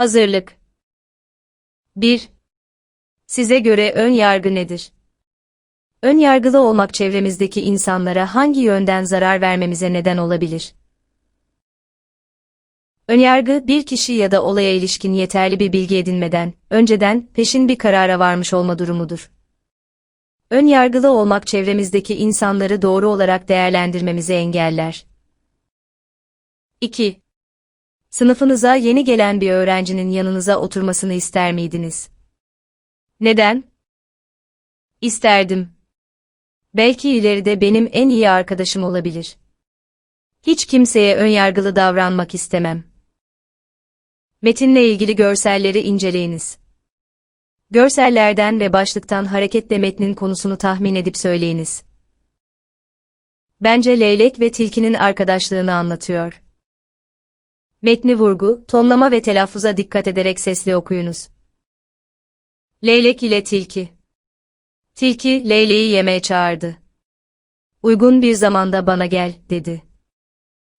Hazırlık 1. Size göre ön yargı nedir? Ön yargılı olmak çevremizdeki insanlara hangi yönden zarar vermemize neden olabilir? Önyargı, bir kişi ya da olaya ilişkin yeterli bir bilgi edinmeden, önceden, peşin bir karara varmış olma durumudur. Ön yargılı olmak çevremizdeki insanları doğru olarak değerlendirmemizi engeller. 2. Sınıfınıza yeni gelen bir öğrencinin yanınıza oturmasını ister miydiniz? Neden? İsterdim. Belki ileride benim en iyi arkadaşım olabilir. Hiç kimseye önyargılı davranmak istemem. Metinle ilgili görselleri inceleyiniz. Görsellerden ve başlıktan hareketle metnin konusunu tahmin edip söyleyiniz. Bence leylek ve tilkinin arkadaşlığını anlatıyor. Metni vurgu, tonlama ve telaffuza dikkat ederek sesli okuyunuz. Leylek ile tilki. Tilki, leyleği yemeğe çağırdı. Uygun bir zamanda bana gel, dedi.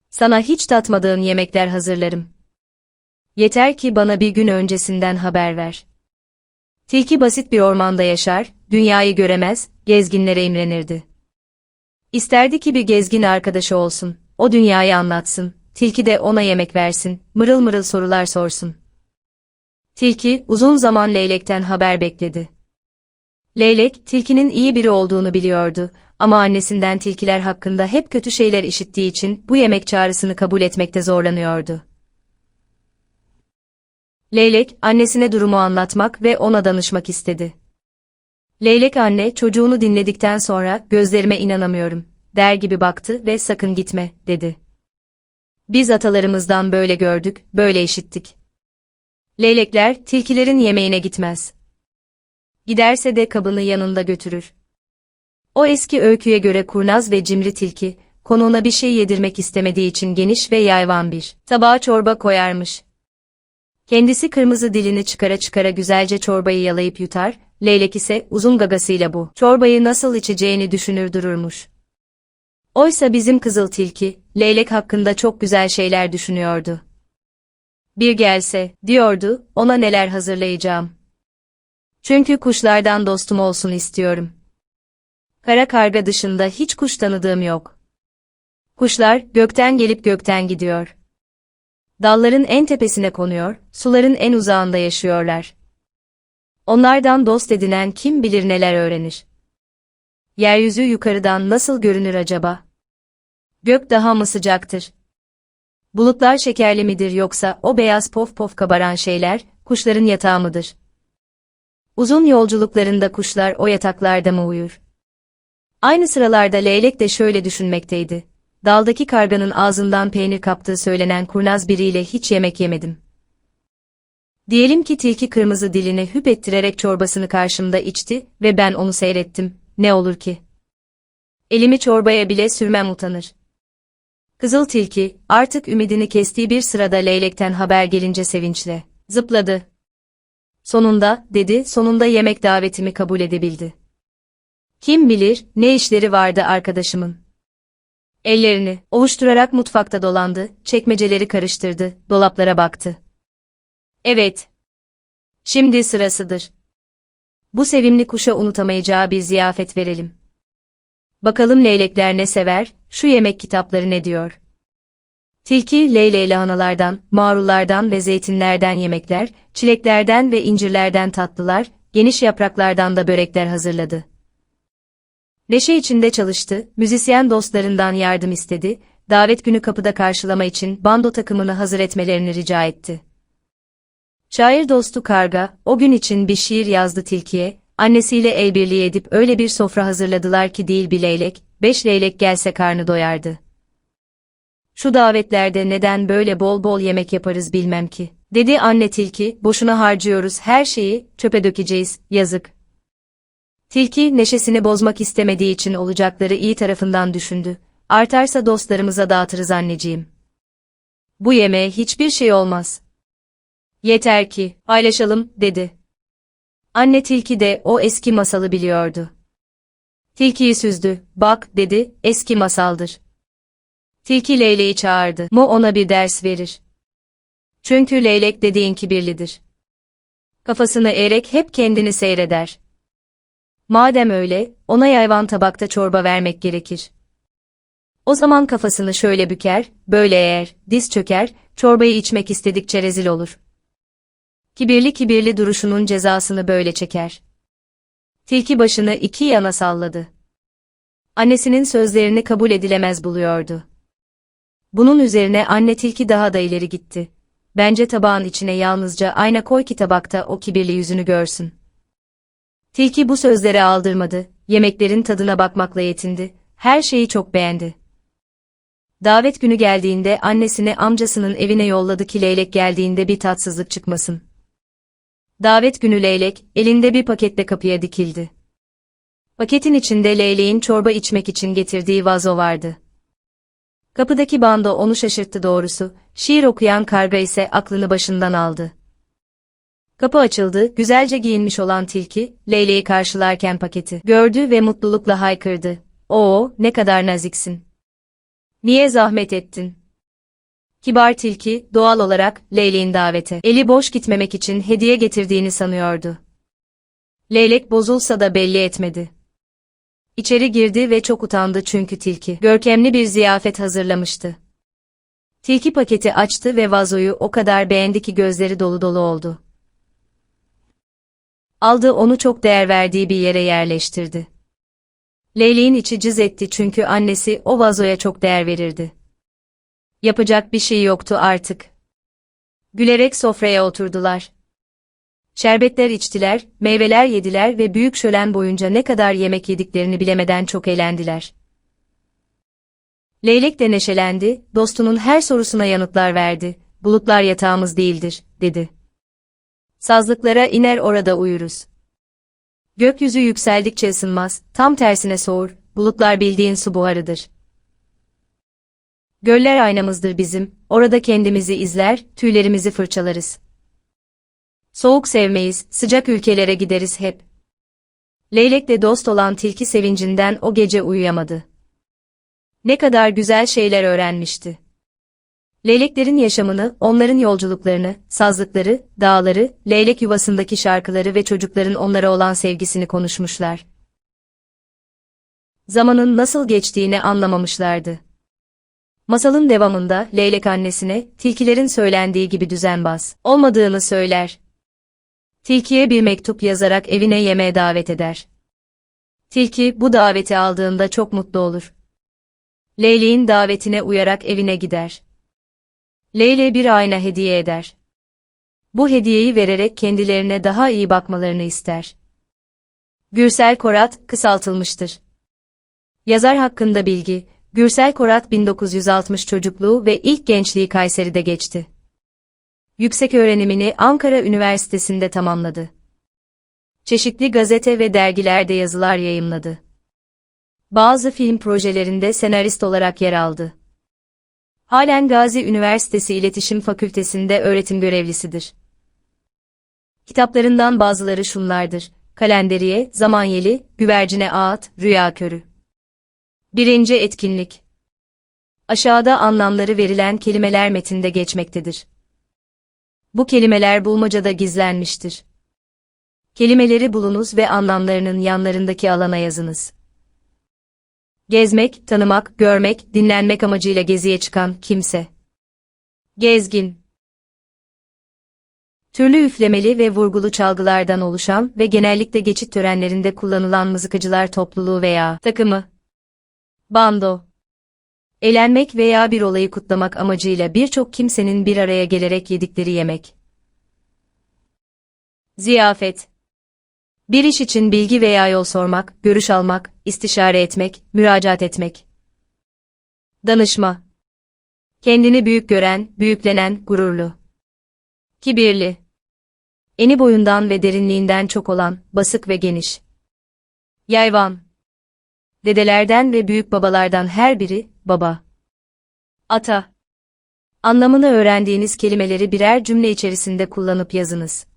Sana hiç tatmadığın yemekler hazırlarım. Yeter ki bana bir gün öncesinden haber ver. Tilki basit bir ormanda yaşar, dünyayı göremez, gezginlere imrenirdi. İsterdi ki bir gezgin arkadaşı olsun, o dünyayı anlatsın, tilki de ona yemek versin, mırıl mırıl sorular sorsun. Tilki, uzun zaman leylekten haber bekledi. Leylek, tilkinin iyi biri olduğunu biliyordu ama annesinden tilkiler hakkında hep kötü şeyler işittiği için bu yemek çağrısını kabul etmekte zorlanıyordu. Leylek, annesine durumu anlatmak ve ona danışmak istedi. Leylek anne, çocuğunu dinledikten sonra, gözlerime inanamıyorum, der gibi baktı ve sakın gitme, dedi. Biz atalarımızdan böyle gördük, böyle işittik. Leylekler, tilkilerin yemeğine gitmez. Giderse de kabını yanında götürür. O eski öyküye göre kurnaz ve cimri tilki, konuğuna bir şey yedirmek istemediği için geniş ve yayvan bir tabağa çorba koyarmış. Kendisi kırmızı dilini çıkara çıkara güzelce çorbayı yalayıp yutar, leylek ise uzun gagasıyla bu çorbayı nasıl içeceğini düşünür dururmuş. Oysa bizim kızıl tilki, leylek hakkında çok güzel şeyler düşünüyordu. Bir gelse, diyordu, ona neler hazırlayacağım. Çünkü kuşlardan dostum olsun istiyorum. Kara karga dışında hiç kuş tanıdığım yok. Kuşlar, gökten gelip gökten gidiyor. Dalların en tepesine konuyor, suların en uzağında yaşıyorlar. Onlardan dost edinen kim bilir neler öğrenir. Yeryüzü yukarıdan nasıl görünür acaba? Gök daha mı sıcaktır? Bulutlar şekerli midir yoksa o beyaz pof pof kabaran şeyler, kuşların yatağı mıdır? Uzun yolculuklarında kuşlar o yataklarda mı uyur? Aynı sıralarda leylek de şöyle düşünmekteydi. Daldaki karganın ağzından peynir kaptığı söylenen kurnaz biriyle hiç yemek yemedim. Diyelim ki tilki kırmızı dilini hüp ettirerek çorbasını karşımda içti ve ben onu seyrettim. Ne olur ki? Elimi çorbaya bile sürmem utanır. Kızıl tilki, artık ümidini kestiği bir sırada leylekten haber gelince sevinçle zıpladı. Sonunda, dedi, sonunda yemek davetimi kabul edebildi. Kim bilir, ne işleri vardı arkadaşımın. Ellerini ovuşturarak mutfakta dolandı, çekmeceleri karıştırdı, dolaplara baktı. Evet. Şimdi sırasıdır. Bu sevimli kuşa unutamayacağı bir ziyafet verelim. Bakalım leylekler ne sever, şu yemek kitapları ne diyor. Tilki, leyle lahanalardan, marullardan ve zeytinlerden yemekler, çileklerden ve incirlerden tatlılar, geniş yapraklardan da börekler hazırladı. Neşe içinde çalıştı, müzisyen dostlarından yardım istedi, davet günü kapıda karşılama için bando takımını hazır etmelerini rica etti. Şair dostu Karga, o gün için bir şiir yazdı tilkiye, annesiyle el birliği edip öyle bir sofra hazırladılar ki değil bir leylek, beş leylek gelse karnı doyardı. Şu davetlerde neden böyle bol bol yemek yaparız bilmem ki. Dedi anne tilki, boşuna harcıyoruz her şeyi, çöpe dökeceğiz, yazık. Tilki, neşesini bozmak istemediği için olacakları iyi tarafından düşündü. Artarsa dostlarımıza dağıtırız anneciğim. Bu yemeğe hiçbir şey olmaz. Yeter ki, paylaşalım, dedi. Anne tilki de o eski masalı biliyordu. Tilkiyi süzdü, bak, dedi, eski masaldır. Tilki Leyle'yi çağırdı, Mo ona bir ders verir. Çünkü leylek dediğin kibirlidir. Kafasını eğerek hep kendini seyreder. Madem öyle, ona yayvan tabakta çorba vermek gerekir. O zaman kafasını şöyle büker, böyle eğer, diz çöker, çorbayı içmek istedikçe rezil olur. Kibirli kibirli duruşunun cezasını böyle çeker. Tilki başını iki yana salladı. Annesinin sözlerini kabul edilemez buluyordu. Bunun üzerine anne tilki daha da ileri gitti. Bence tabağın içine yalnızca ayna koy ki tabakta o kibirli yüzünü görsün. Tilki bu sözleri aldırmadı, yemeklerin tadına bakmakla yetindi, her şeyi çok beğendi. Davet günü geldiğinde annesini amcasının evine yolladı ki leylek geldiğinde bir tatsızlık çıkmasın. Davet günü leylek, elinde bir paketle kapıya dikildi. Paketin içinde leyleğin çorba içmek için getirdiği vazo vardı. Kapıdaki bando onu şaşırttı doğrusu, şiir okuyan karga ise aklını başından aldı. Kapı açıldı, güzelce giyinmiş olan tilki, leyleği karşılarken paketi gördü ve mutlulukla haykırdı. Oo, ne kadar naziksin. Niye zahmet ettin? Kibar tilki, doğal olarak, leyleğin davete, eli boş gitmemek için hediye getirdiğini sanıyordu. Leylek bozulsa da belli etmedi. İçeri girdi ve çok utandı çünkü tilki, görkemli bir ziyafet hazırlamıştı. Tilki paketi açtı ve vazoyu o kadar beğendi ki gözleri dolu dolu oldu. Aldı onu çok değer verdiği bir yere yerleştirdi. Leyleğin içi cız etti çünkü annesi o vazoya çok değer verirdi. Yapacak bir şey yoktu artık. Gülerek sofraya oturdular. Şerbetler içtiler, meyveler yediler ve büyük şölen boyunca ne kadar yemek yediklerini bilemeden çok eğlendiler. Leylek de neşelendi, dostunun her sorusuna yanıtlar verdi. Bulutlar yatağımız değildir, dedi. Sazlıklara iner orada uyuruz. Gökyüzü yükseldikçe ısınmaz, tam tersine soğur, bulutlar bildiğin su buharıdır. Göller aynamızdır bizim, orada kendimizi izler, tüylerimizi fırçalarız. Soğuk sevmeyiz, sıcak ülkelere gideriz hep. Leylekle dost olan tilki sevincinden o gece uyuyamadı. Ne kadar güzel şeyler öğrenmişti. Leyleklerin yaşamını, onların yolculuklarını, sazlıkları, dağları, leylek yuvasındaki şarkıları ve çocukların onlara olan sevgisini konuşmuşlar. Zamanın nasıl geçtiğini anlamamışlardı. Masalın devamında leylek annesine, tilkilerin söylendiği gibi düzenbaz olmadığını söyler. Tilkiye bir mektup yazarak evine yemeğe davet eder. Tilki bu daveti aldığında çok mutlu olur. Leyleğin davetine uyarak evine gider. Leyle bir ayna hediye eder. Bu hediyeyi vererek kendilerine daha iyi bakmalarını ister. Gürsel Korat kısaltılmıştır. Yazar hakkında bilgi, Gürsel Korat 1960 çocukluğu ve ilk gençliği Kayseri'de geçti. Yüksek öğrenimini Ankara Üniversitesi'nde tamamladı. Çeşitli gazete ve dergilerde yazılar yayımladı. Bazı film projelerinde senarist olarak yer aldı. Halen Gazi Üniversitesi İletişim Fakültesinde öğretim görevlisidir. Kitaplarından bazıları şunlardır. Kalenderiye, Zamanyeli, Güvercine Ağıt, Rüya Körü. Birinci etkinlik. Aşağıda anlamları verilen kelimeler metinde geçmektedir. Bu kelimeler bulmacada gizlenmiştir. Kelimeleri bulunuz ve anlamlarının yanlarındaki alana yazınız. Gezmek, tanımak, görmek, dinlenmek amacıyla geziye çıkan kimse. Gezgin. Türlü üflemeli ve vurgulu çalgılardan oluşan ve genellikle geçit törenlerinde kullanılan mızıkacılar topluluğu veya takımı. Bando. Eğlenmek veya bir olayı kutlamak amacıyla birçok kimsenin bir araya gelerek yedikleri yemek. Ziyafet. Bir iş için bilgi veya yol sormak, görüş almak, istişare etmek, müracaat etmek. Danışma. Kendini büyük gören, büyüklenen, gururlu. Kibirli. Eni boyundan ve derinliğinden çok olan, basık ve geniş. Yayvan. Dedelerden ve büyük babalardan her biri, baba. Ata. Anlamını öğrendiğiniz kelimeleri birer cümle içerisinde kullanıp yazınız.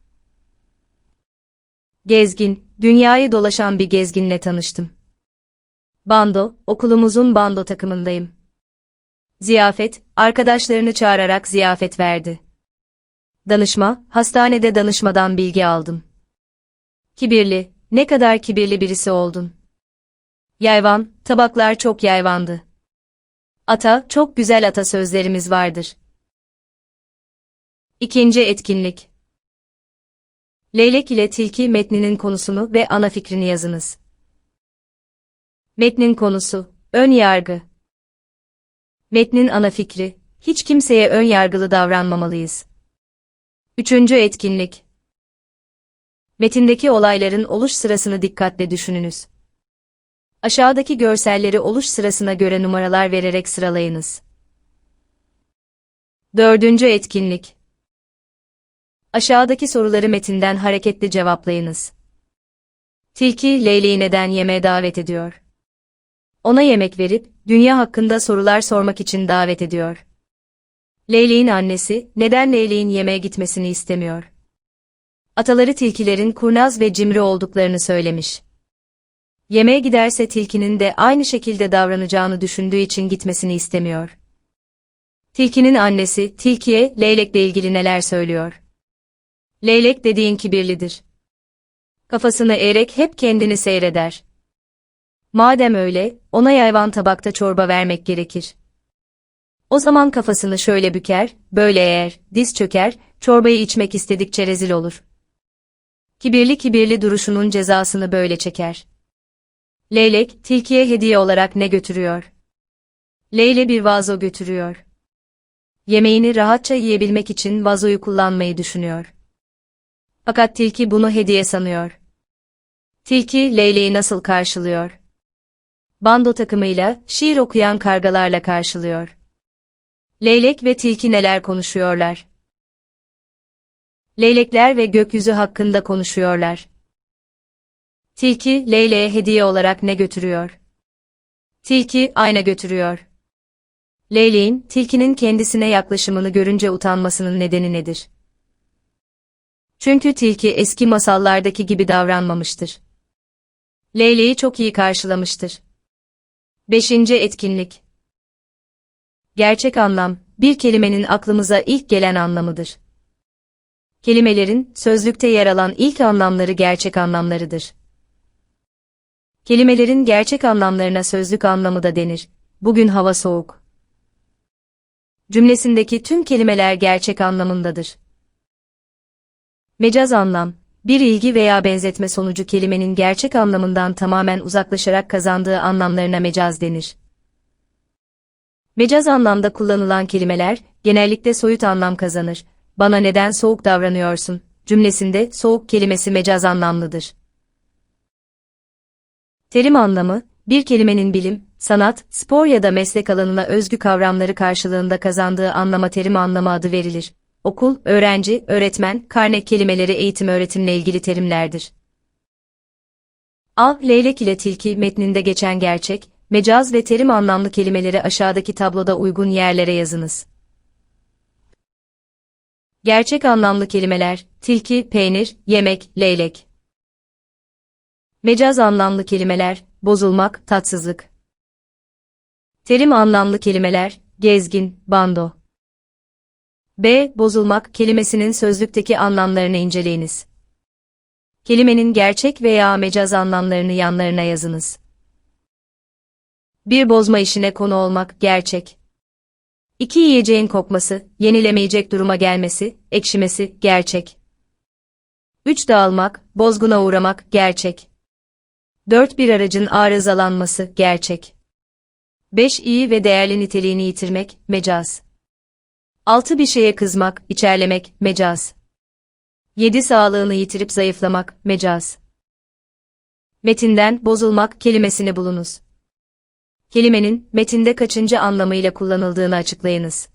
Gezgin, dünyayı dolaşan bir gezginle tanıştım. Bando, okulumuzun bando takımındayım. Ziyafet, arkadaşlarını çağırarak ziyafet verdi. Danışma, hastanede danışmadan bilgi aldım. Kibirli, ne kadar kibirli birisi oldun. Yayvan, tabaklar çok yayvandı. Ata, çok güzel atasözlerimiz vardır. İkinci etkinlik. Leylek ile Tilki metninin konusunu ve ana fikrini yazınız. Metnin konusu, ön yargı. Metnin ana fikri, hiç kimseye ön yargılı davranmamalıyız. Üçüncü etkinlik. Metindeki olayların oluş sırasını dikkatle düşününüz. Aşağıdaki görselleri oluş sırasına göre numaralar vererek sıralayınız. Dördüncü etkinlik. Aşağıdaki soruları metinden hareketli cevaplayınız. Tilki, Leyleği neden yemeğe davet ediyor? Ona yemek verip, dünya hakkında sorular sormak için davet ediyor. Leyleğin annesi, neden Leyleğin yemeğe gitmesini istemiyor? Ataları tilkilerin kurnaz ve cimri olduklarını söylemiş. Yemeğe giderse tilkinin de aynı şekilde davranacağını düşündüğü için gitmesini istemiyor. Tilkinin annesi, tilkiye, leylekle ilgili neler söylüyor? Leylek dediğin kibirlidir. Kafasını eğerek hep kendini seyreder. Madem öyle, ona yayvan tabakta çorba vermek gerekir. O zaman kafasını şöyle büker, böyle eğer, diz çöker, çorbayı içmek istedikçe rezil olur. Kibirli kibirli duruşunun cezasını böyle çeker. Leylek, tilkiye hediye olarak ne götürüyor? Leyle bir vazo götürüyor. Yemeğini rahatça yiyebilmek için vazoyu kullanmayı düşünüyor. Fakat tilki bunu hediye sanıyor. Tilki, Leyleği nasıl karşılıyor? Bando takımıyla, şiir okuyan kargalarla karşılıyor. Leylek ve tilki neler konuşuyorlar? Leylekler ve gökyüzü hakkında konuşuyorlar. Tilki, Leyleğe hediye olarak ne götürüyor? Tilki, ayna götürüyor. Leyleğin, tilkinin kendisine yaklaşımını görünce utanmasının nedeni nedir? Çünkü tilki eski masallardaki gibi davranmamıştır. Leyleği çok iyi karşılamıştır. Beşinci etkinlik. Gerçek anlam, bir kelimenin aklımıza ilk gelen anlamıdır. Kelimelerin, sözlükte yer alan ilk anlamları gerçek anlamlarıdır. Kelimelerin gerçek anlamlarına sözlük anlamı da denir. Bugün hava soğuk. Cümlesindeki tüm kelimeler gerçek anlamındadır. Mecaz anlam, bir ilgi veya benzetme sonucu kelimenin gerçek anlamından tamamen uzaklaşarak kazandığı anlamlarına mecaz denir. Mecaz anlamda kullanılan kelimeler, genellikle soyut anlam kazanır. Bana neden soğuk davranıyorsun? cümlesinde soğuk kelimesi mecaz anlamlıdır. Terim anlamı, bir kelimenin bilim, sanat, spor ya da meslek alanına özgü kavramları karşılığında kazandığı anlama terim anlamı adı verilir. Okul, öğrenci, öğretmen, karne kelimeleri eğitim öğretimle ilgili terimlerdir. Av, leylek ile tilki metninde geçen gerçek, mecaz ve terim anlamlı kelimeleri aşağıdaki tabloda uygun yerlere yazınız. Gerçek anlamlı kelimeler, tilki, peynir, yemek, leylek. Mecaz anlamlı kelimeler, bozulmak, tatsızlık. Terim anlamlı kelimeler, gezgin, bando. B. Bozulmak kelimesinin sözlükteki anlamlarını inceleyiniz. Kelimenin gerçek veya mecaz anlamlarını yanlarına yazınız. Bir bozma işine konu olmak, gerçek. İki yiyeceğin kokması, yenilemeyecek duruma gelmesi, ekşimesi, gerçek. Üç dağılmak, bozguna uğramak, gerçek. Dört bir aracın arızalanması, gerçek. Beş iyi ve değerli niteliğini yitirmek, mecaz. Altı bir şeye kızmak, içerlemek, mecaz. Yedi sağlığını yitirip zayıflamak, mecaz. Metinden bozulmak kelimesini bulunuz. Kelimenin metinde kaçıncı anlamıyla kullanıldığını açıklayınız.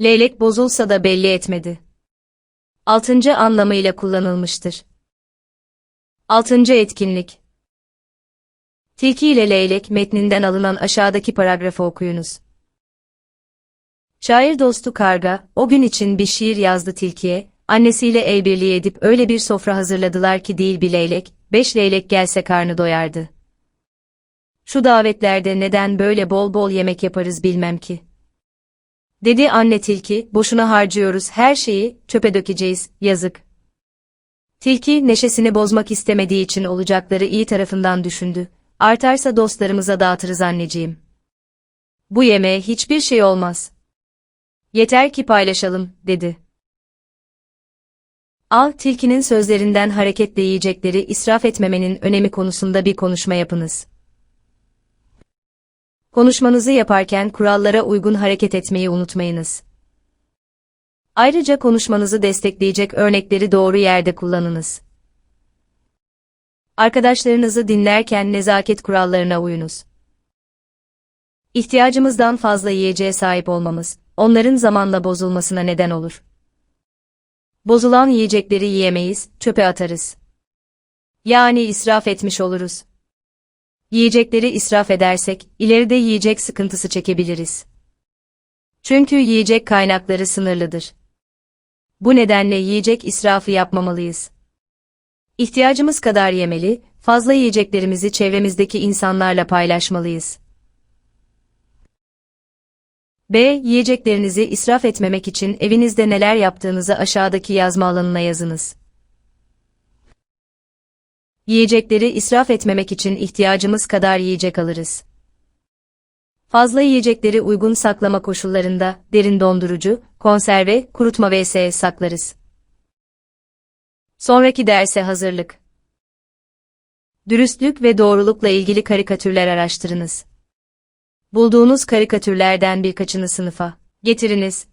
Leylek bozulsa da belli etmedi. Altıncı anlamıyla kullanılmıştır. Altıncı etkinlik. Tilki ile leylek metninden alınan aşağıdaki paragrafı okuyunuz. Şair dostu Karga, o gün için bir şiir yazdı tilkiye, annesiyle el birliği edip öyle bir sofra hazırladılar ki değil bir leylek, beş leylek gelse karnı doyardı. Şu davetlerde neden böyle bol bol yemek yaparız bilmem ki. Dedi anne tilki, boşuna harcıyoruz her şeyi, çöpe dökeceğiz, yazık. Tilki neşesini bozmak istemediği için olacakları iyi tarafından düşündü. Artarsa dostlarımıza dağıtırız anneciğim. Bu yemeğe hiçbir şey olmaz. Yeter ki paylaşalım, dedi. Al, tilkinin sözlerinden hareketle yiyecekleri israf etmemenin önemi konusunda bir konuşma yapınız. Konuşmanızı yaparken kurallara uygun hareket etmeyi unutmayınız. Ayrıca konuşmanızı destekleyecek örnekleri doğru yerde kullanınız. Arkadaşlarınızı dinlerken nezaket kurallarına uyunuz. İhtiyacımızdan fazla yiyeceğe sahip olmamız, onların zamanla bozulmasına neden olur. Bozulan yiyecekleri yiyemeyiz, çöpe atarız. Yani israf etmiş oluruz. Yiyecekleri israf edersek, ileride yiyecek sıkıntısı çekebiliriz. Çünkü yiyecek kaynakları sınırlıdır. Bu nedenle yiyecek israfı yapmamalıyız. İhtiyacımız kadar yemeli, fazla yiyeceklerimizi çevremizdeki insanlarla paylaşmalıyız. B. Yiyeceklerinizi israf etmemek için evinizde neler yaptığınızı aşağıdaki yazma alanına yazınız. Yiyecekleri israf etmemek için ihtiyacımız kadar yiyecek alırız. Fazla yiyecekleri uygun saklama koşullarında derin dondurucu, konserve, kurutma vs. saklarız. Sonraki derse hazırlık. Dürüstlük ve doğrulukla ilgili karikatürler araştırınız. Bulduğunuz karikatürlerden birkaçını sınıfa getiriniz.